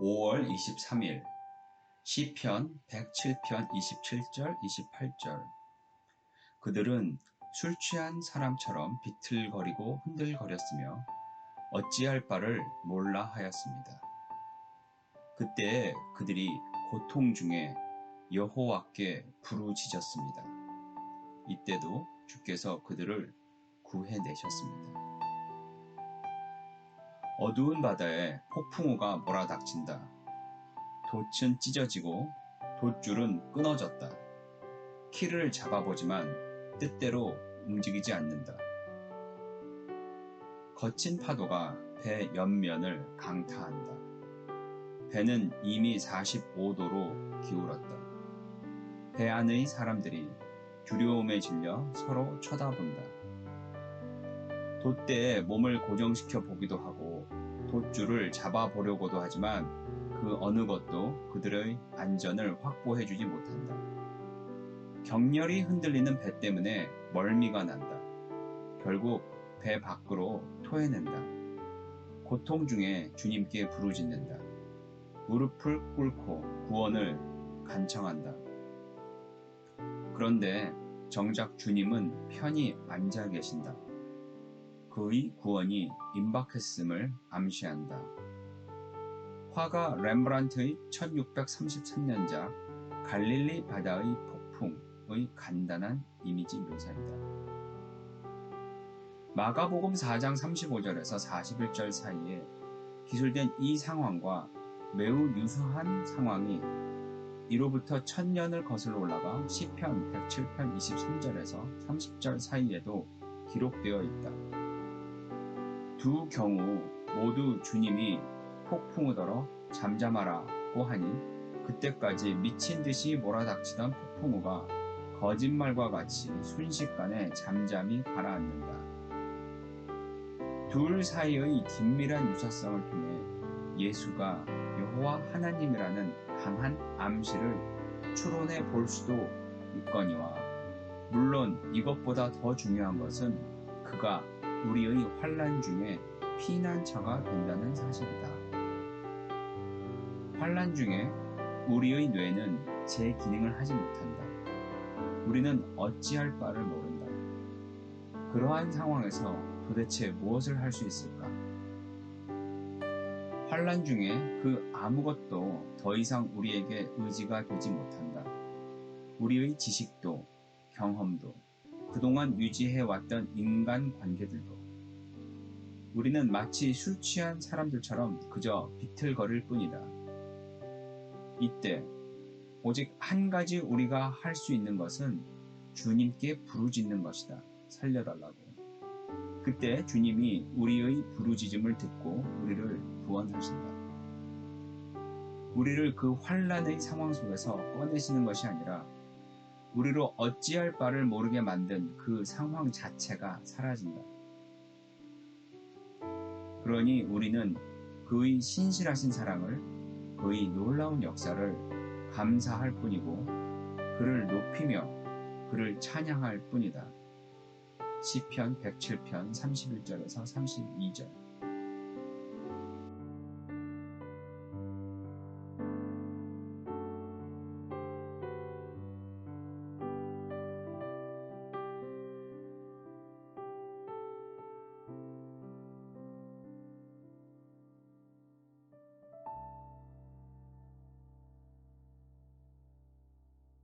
5월 23일 시편 107편 27절 28절 그들은 술 취한 사람처럼 비틀거리고 흔들거렸으며 어찌할 바를 몰라 하였습니다. 그때 그들이 고통 중에 여호와께 부르짖었습니다. 이때도 주께서 그들을 구해내셨습니다. 어두운 바다에 폭풍우가 몰아닥친다. 돛은 찢어지고 돛줄은 끊어졌다. 키를 잡아보지만 뜻대로 움직이지 않는다. 거친 파도가 배 옆면을 강타한다. 배는 이미 45도로 기울었다. 배 안의 사람들이 두려움에 질려 서로 쳐다본다. 돛대에 몸을 고정시켜 보기도 하고 돛줄을 잡아보려고도 하지만 그 어느 것도 그들의 안전을 확보해 주지 못한다. 격렬히 흔들리는 배 때문에 멀미가 난다. 결국 배 밖으로 토해낸다. 고통 중에 주님께 부르짖는다. 무릎을 꿇고 구원을 간청한다. 그런데 정작 주님은 편히 앉아 계신다. 그의 구원이 임박했음을 암시한다. 화가 렘브란트의 1633년작 갈릴리 바다의 폭풍의 간단한 이미지 묘사이다. 마가복음 4장 35절에서 41절 사이에 기술된 이 상황과 매우 유사한 상황이 이로부터 천년을 거슬러 올라가 시편 107편 23절에서 30절 사이에도 기록되어 있다. 두 경우 모두 주님이 폭풍우더러 잠잠하라고 하니 그때까지 미친 듯이 몰아닥치던 폭풍우가 거짓말과 같이 순식간에 잠잠히 가라앉는다. 둘 사이의 긴밀한 유사성을 통해 예수가 여호와 하나님이라는 강한 암시를 추론해 볼 수도 있거니와 물론 이것보다 더 중요한 것은 그가 우리의 환란 중에 피난처가 된다는 사실이다. 환란 중에 우리의 뇌는 제 기능을 하지 못한다. 우리는 어찌할 바를 모른다. 그러한 상황에서 도대체 무엇을 할 수 있을까? 환란 중에 그 아무것도 더 이상 우리에게 의지가 되지 못한다. 우리의 지식도 경험도 그동안 유지해왔던 인간 관계들도 우리는 마치 술 취한 사람들처럼 그저 비틀거릴 뿐이다. 이때 오직 한 가지 우리가 할 수 있는 것은 주님께 부르짖는 것이다. 살려달라고. 그때 주님이 우리의 부르짖음을 듣고 우리를 구원하신다. 우리를 그 환란의 상황 속에서 꺼내시는 것이 아니라 우리로 어찌할 바를 모르게 만든 그 상황 자체가 사라진다. 그러니 우리는 그의 신실하신 사랑을, 그의 놀라운 역사를 감사할 뿐이고, 그를 높이며 그를 찬양할 뿐이다. 시편 107편 31절에서 32절.